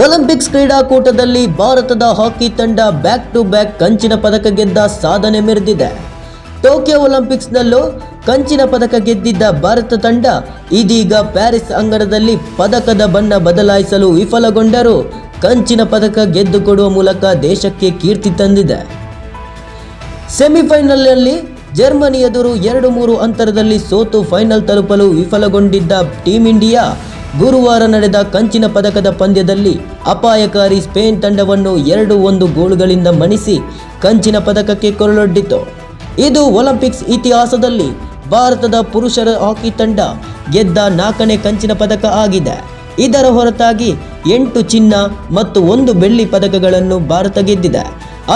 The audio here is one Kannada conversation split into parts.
ಒಲಿಂಪಿಕ್ಸ್ ಕ್ರೀಡಾಕೂಟದಲ್ಲಿ ಭಾರತದ ಹಾಕಿ ತಂಡ ಬ್ಯಾಕ್ ಟು ಬ್ಯಾಕ್ ಕಂಚಿನ ಪದಕ ಗೆದ್ದ ಸಾಧನೆ ಮೆರೆದಿದೆ. ಟೋಕಿಯೋ ಒಲಿಂಪಿಕ್ಸ್ನಲ್ಲೂ ಕಂಚಿನ ಪದಕ ಗೆದ್ದಿದ್ದ ಭಾರತ ತಂಡ ಇದೀಗ ಪ್ಯಾರಿಸ್ ಅಂಗಣದಲ್ಲಿ ಪದಕದ ಬಣ್ಣ ಬದಲಾಯಿಸಲು ವಿಫಲಗೊಂಡರೂ ಕಂಚಿನ ಪದಕ ಗೆದ್ದುಕೊಡುವ ಮೂಲಕ ದೇಶಕ್ಕೆ ಕೀರ್ತಿ ತಂದಿದೆ. ಸೆಮಿಫೈನಲ್ನಲ್ಲಿ ಜರ್ಮನಿ ಎದುರು ಎರಡು ಮೂರು ಅಂತರದಲ್ಲಿ ಸೋತು ಫೈನಲ್ ತಲುಪಲು ವಿಫಲಗೊಂಡಿದ್ದ ಟೀಂ ಇಂಡಿಯಾ ಗುರುವಾರ ನಡೆದ ಕಂಚಿನ ಪದಕದ ಪಂದ್ಯದಲ್ಲಿ ಅಪಾಯಕಾರಿ ಸ್ಪೇನ್ ತಂಡವನ್ನು ಎರಡು ಒಂದು ಗೋಲುಗಳಿಂದ ಮಣಿಸಿ ಕಂಚಿನ ಪದಕಕ್ಕೆ ಕೊರಳೊಡ್ಡಿತು ಇದು ಒಲಿಂಪಿಕ್ಸ್ ಇತಿಹಾಸದಲ್ಲಿ ಭಾರತದ ಪುರುಷರ ಹಾಕಿ ತಂಡ ಗೆದ್ದ ನಾಲ್ಕನೇ ಕಂಚಿನ ಪದಕ ಆಗಿದೆ. ಇದರ ಹೊರತಾಗಿ ಎಂಟು ಚಿನ್ನ ಮತ್ತು ಒಂದು ಬೆಳ್ಳಿ ಪದಕಗಳನ್ನು ಭಾರತ ಗೆದ್ದಿದೆ.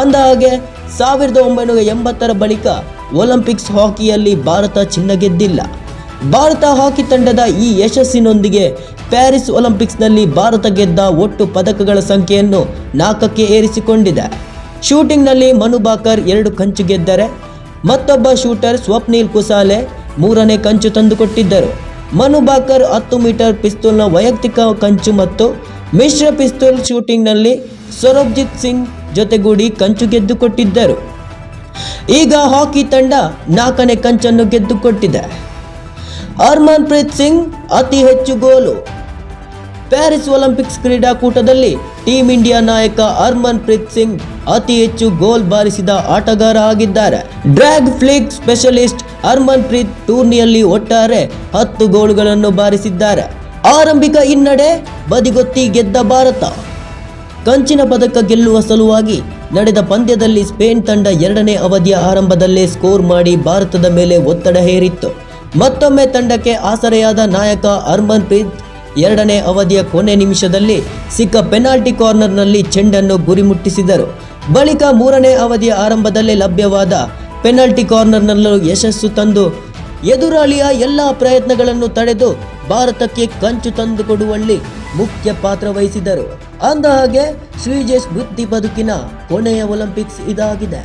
ಅಂದಹಾಗೆ, ಸಾವಿರದ ಒಂಬೈನೂರ ಎಂಬತ್ತರ ಬಳಿಕ ಒಲಿಂಪಿಕ್ಸ್ ಹಾಕಿಯಲ್ಲಿ ಭಾರತ ಚಿನ್ನ ಗೆದ್ದಿಲ್ಲ. ಭಾರತ ಹಾಕಿ ತಂಡದ ಈ ಯಶಸ್ಸಿನೊಂದಿಗೆ ಪ್ಯಾರಿಸ್ ಒಲಿಂಪಿಕ್ಸ್ನಲ್ಲಿ ಭಾರತ ಗೆದ್ದ ಒಟ್ಟು ಪದಕಗಳ ಸಂಖ್ಯೆಯನ್ನು ನಾಲ್ಕಕ್ಕೆ ಏರಿಸಿಕೊಂಡಿದೆ. ಶೂಟಿಂಗ್ನಲ್ಲಿ ಮನು ಬಾಕರ್ ಎರಡು ಕಂಚು ಗೆದ್ದರೆ, ಮತ್ತೊಬ್ಬ ಶೂಟರ್ ಸ್ವಪ್ನಿಲ್ ಕುಸಾಲೆ ಮೂರನೇ ಕಂಚು ತಂದುಕೊಟ್ಟಿದ್ದರು. ಮನು ಬಾಕರ್ ಹತ್ತು ಮೀಟರ್ ಪಿಸ್ತೂಲ್ನ ವೈಯಕ್ತಿಕ ಕಂಚು ಮತ್ತು ಮಿಶ್ರ ಪಿಸ್ತೂಲ್ ಶೂಟಿಂಗ್ನಲ್ಲಿ ಸೌರಭ್ಜಿತ್ ಸಿಂಗ್ ಜೊತೆಗೂಡಿ ಕಂಚು ಗೆದ್ದುಕೊಟ್ಟಿದ್ದರು. ಈಗ ಹಾಕಿ ತಂಡ ನಾಲ್ಕನೇ ಕಂಚನ್ನು ಗೆದ್ದುಕೊಟ್ಟಿದೆ. ಹರ್ಮನ್ ಪ್ರೀತ್ ಸಿಂಗ್ ಅತಿ ಹೆಚ್ಚು ಗೋಲು. ಪ್ಯಾರಿಸ್ ಒಲಿಂಪಿಕ್ಸ್ ಕ್ರೀಡಾಕೂಟದಲ್ಲಿ ಟೀಂ ಇಂಡಿಯಾ ನಾಯಕ ಅರ್ಮನ್ ಪ್ರೀತ್ ಸಿಂಗ್ ಅತಿ ಹೆಚ್ಚು ಗೋಲ್ ಬಾರಿಸಿದ ಆಟಗಾರ ಆಗಿದ್ದಾರೆ. Drag flick specialist Arman Preet ಟೂರ್ನಿಯಲ್ಲಿ ಒಟ್ಟಾರೆ ಹತ್ತು ಗೋಲುಗಳನ್ನು ಬಾರಿಸಿದ್ದಾರೆ. ಆರಂಭಿಕ ಹಿನ್ನಡೆ ಬದಿಗೊತ್ತಿ ಗೆದ್ದ ಭಾರತ. ಕಂಚಿನ ಪದಕ ಗೆಲ್ಲುವ ಸಲುವಾಗಿ ನಡೆದ ಪಂದ್ಯದಲ್ಲಿ ಸ್ಪೇನ್ ತಂಡ ಎರಡನೇ ಅವಧಿಯ ಆರಂಭದಲ್ಲೇ ಸ್ಕೋರ್ ಮಾಡಿ ಭಾರತದ ಮೇಲೆ ಒತ್ತಡ ಹೇರಿತ್ತು. ಮತ್ತೊಮ್ಮೆ ತಂಡಕ್ಕೆ ಆಸರೆಯಾದ ನಾಯಕ ಹರ್ಮನ್ ಪ್ರೀತ್ ಎರಡನೇ ಅವಧಿಯ ಕೊನೆ ನಿಮಿಷದಲ್ಲಿ ಸಿಕ್ಕ ಪೆನಾಲ್ಟಿ ಕಾರ್ನರ್ನಲ್ಲಿ ಚೆಂಡನ್ನು ಗುರಿ ಮುಟ್ಟಿಸಿದರು. ಬಳಿಕ ಮೂರನೇ ಅವಧಿಯ ಆರಂಭದಲ್ಲಿ ಲಭ್ಯವಾದ ಪೆನಾಲ್ಟಿ ಕಾರ್ನರ್ನಲ್ಲೂ ಯಶಸ್ಸು ತಂದು ಎದುರಾಳಿಯ ಎಲ್ಲ ಪ್ರಯತ್ನಗಳನ್ನು ತಡೆದು ಭಾರತಕ್ಕೆ ಕಂಚು ತಂದುಕೊಡುವಲ್ಲಿ ಮುಖ್ಯ ಪಾತ್ರ ವಹಿಸಿದರು. ಅಂದಹಾಗೆ ಶ್ರೀಜೇಶ್ ವೃತ್ತಿ ಬದುಕಿನ ಕೊನೆಯ ಒಲಿಂಪಿಕ್ಸ್ ಇದಾಗಿದೆ.